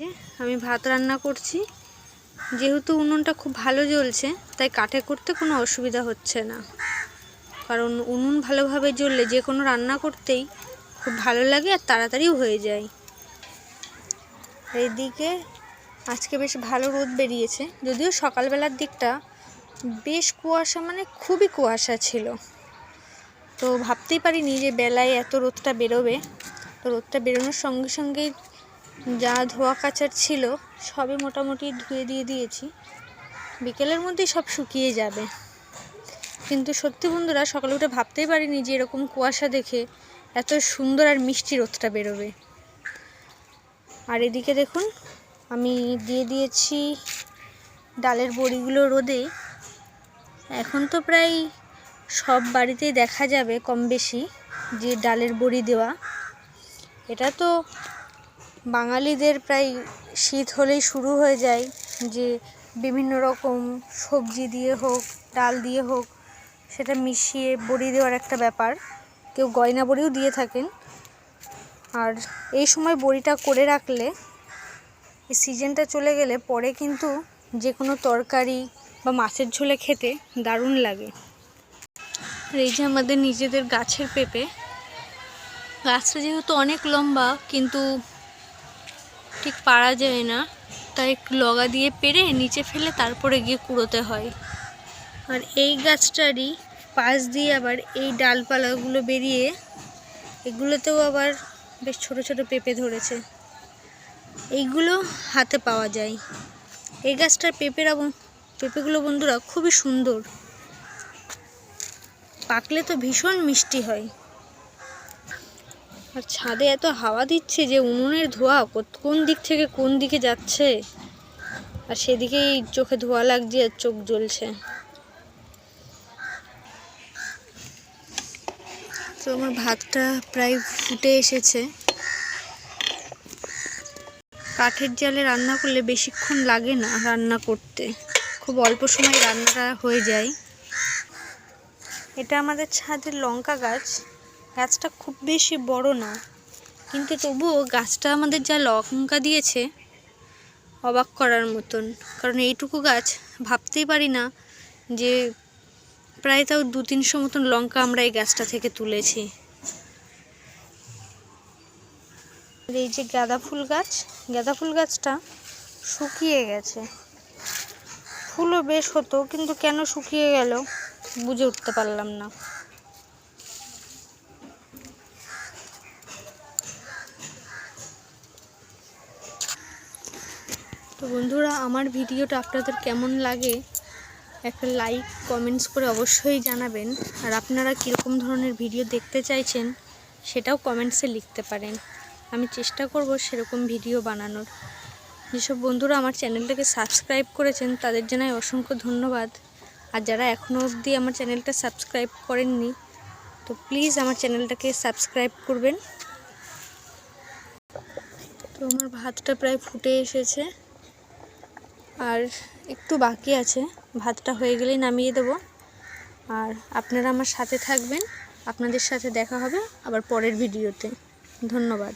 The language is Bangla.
যে আমি ভাত রান্না করছি। যেহেতু উনুনটা খুব ভালো জ্বলছে, তাই কাঠে করতে কোনো অসুবিধা হচ্ছে না। কারণ উনুন ভালোভাবে জ্বললে যে কোনো রান্না করতেই খুব ভালো লাগে আর তাড়াতাড়িও হয়ে যায়। এদিকে আজকে বেশ ভালো রোদ বেরিয়েছে, যদিও সকালবেলার দিকটা বেশ কুয়াশা মানে খুবই কুয়াশা ছিল। তো ভাবতেই পারিনি যে বেলায় এত রোদটা বেরোবে। তো রোদটা বেরোনোর সঙ্গে সঙ্গেই যা ধোয়া কাচার ছিল, সবই মোটামুটি ধুয়ে দিয়ে দিয়েছি। বিকেলের মধ্যেই সব শুকিয়ে যাবে। কিন্তু সত্যি বন্ধুরা, সকালে উঠে ভাবতেই পারিনি যে এরকম কুয়াশা দেখে এত সুন্দর আর মিষ্টি রোদটা বেরোবে। আর এদিকে দেখুন, আমি দিয়ে দিয়েছি ডালের বড়িগুলো রোদে। এখন তো প্রায় সব বাড়িতেই দেখা যাবে কম বেশি যে ডালের বড়ি দেওয়া। এটা তো বাঙালিদের প্রায় শীত হলেই শুরু হয়ে যায় যে বিভিন্ন রকম সবজি দিয়ে হোক, ডাল দিয়ে হোক, সেটা মিশিয়ে বড়ি দেওয়ার একটা ব্যাপার। কেউ গয়না বড়িও দিয়ে থাকেন। আর এই সময় বড়িটা করে রাখলে এই সিজনটা চলে গেলে পরে কিন্তু যে কোনো তরকারি বা মাছের ঝোলে খেতে দারুণ লাগে। আর এই যে আমাদের নিজেদের গাছের পেঁপে, গাছটা যেহেতু অনেক লম্বা, কিন্তু ঠিক পারা যায় না। তাই লগা দিয়ে পেরে নিচে ফেলে তারপরে গিয়ে কুড়োতে হয়। আর এই গাছটারই পাশ দিয়ে আবার এই ডালপালাগুলো বেরিয়ে এগুলোতেও আবার বেশ ছোট ছোট পেঁপে ধরেছে। এইগুলো হাতে পাওয়া যায়। এই গাছটার পেঁপের এবং পেঁপেগুলো বন্ধুরা খুবই সুন্দর। পাকলে তো ভীষণ মিষ্টি হয়। আর ছাদে এত হাওয়া দিচ্ছে যে উনুনের ধোঁয়া কোন দিক থেকে কোন দিকে যাচ্ছে? আর সেদিকেই চোখে ধোঁয়া লাগছে আর চোখ জ্বলছে। তো আমার ভাতটা প্রায় ফুটে এসেছে। কাঠের জালে রান্না করলে বেশিক্ষণ লাগে না রান্না করতে। খুব অল্প সময় রান্নাটা হয়ে যায়। এটা আমাদের ছাদের লঙ্কা গাছ। গাছটা খুব বেশি বড় না। কিন্তু তবুও গাছটা আমাদের যা লঙ্কা দিয়েছে, অবাক করার মতন। কারণ এইটুকু গাছ ভাবতেই পারি না যে প্রায় তাও দু তিনশো মতন লঙ্কা আমরা এই গাছটা থেকে তুলেছি। এই যে গাঁদা ফুল গাছ, গাঁদা ফুল গাছটা শুকিয়ে গেছে। ফুলও বেশ হতো, কিন্তু কেন শুকিয়ে গেল বুঝে উঠতে পারলাম না। তো বন্ধুরা, আমার ভিডিওটা আপনাদের কেমন লাগে, একটা লাইক কমেন্টস করে অবশ্যই জানাবেন। আর আপনারা কীরকম ধরনের ভিডিও দেখতে চাইছেন, সেটাও কমেন্টসে লিখতে পারেন। আমি চেষ্টা করব সেরকম ভিডিও বানানোর। যেসব বন্ধুরা আমার চ্যানেলটাকে সাবস্ক্রাইব করেছেন, তাদের জানাই অসংখ্য ধন্যবাদ। আর যারা এখনও অবধি আমার চ্যানেলটা সাবস্ক্রাইব করেননি, তো প্লিজ আমার চ্যানেলটাকে সাবস্ক্রাইব করবেন। তো আমার ভাতটা প্রায় ফুটে এসেছে। আর একটু বাকি আছে, ভাতটা হয়ে গেলেই নামিয়ে দেব। আর আপনারা আমার সাথে থাকবেন, আপনাদের সাথে দেখা হবে আবার পরের ভিডিওতে। ধন্যবাদ।